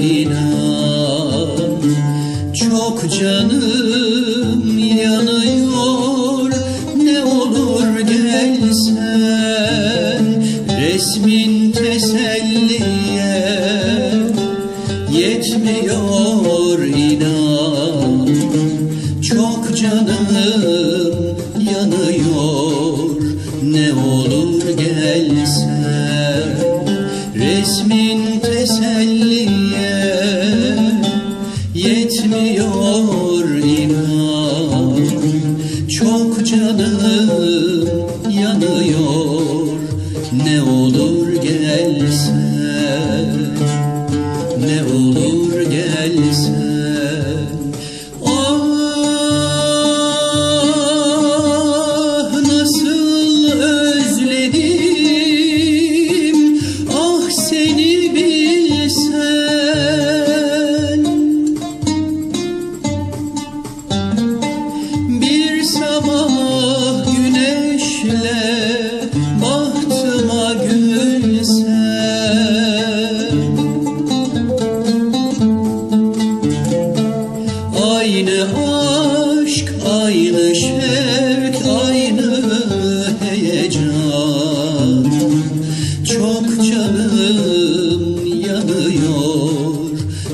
inan. Çok canım yanıyor Ne olur gelsen Resmin teselliye. Yetmiyor inan Çok canım yanıyor Ne olur gelsen resmin teselli Çok canım yanıyor. Ne olur gelsen Ne olur gelsen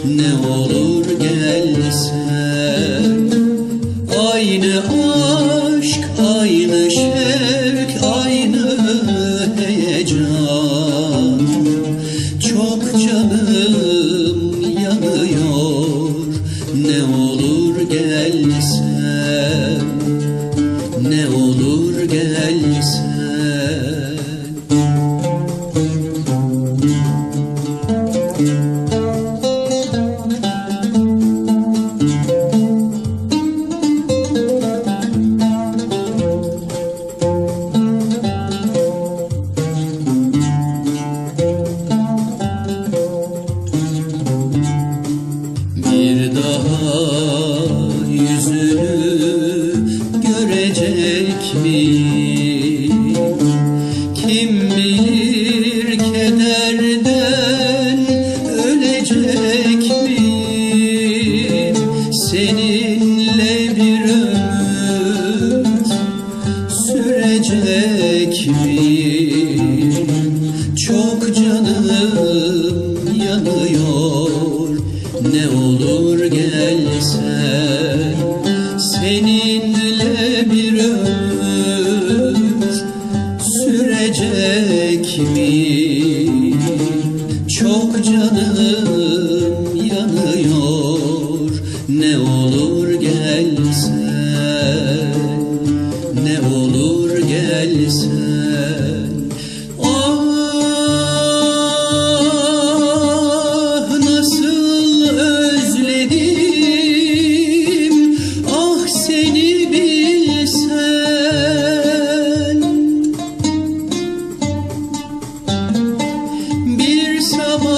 ne olur daha yüzünü görecek miyim? Kim bilir kederden ölecek miyim? Seninle bir ömür sürecek miyim? Çok canım yanıyor Ne olur gelsen Ne olur gelsen Ah nasıl özledim. Ah seni bilsen Bir sabah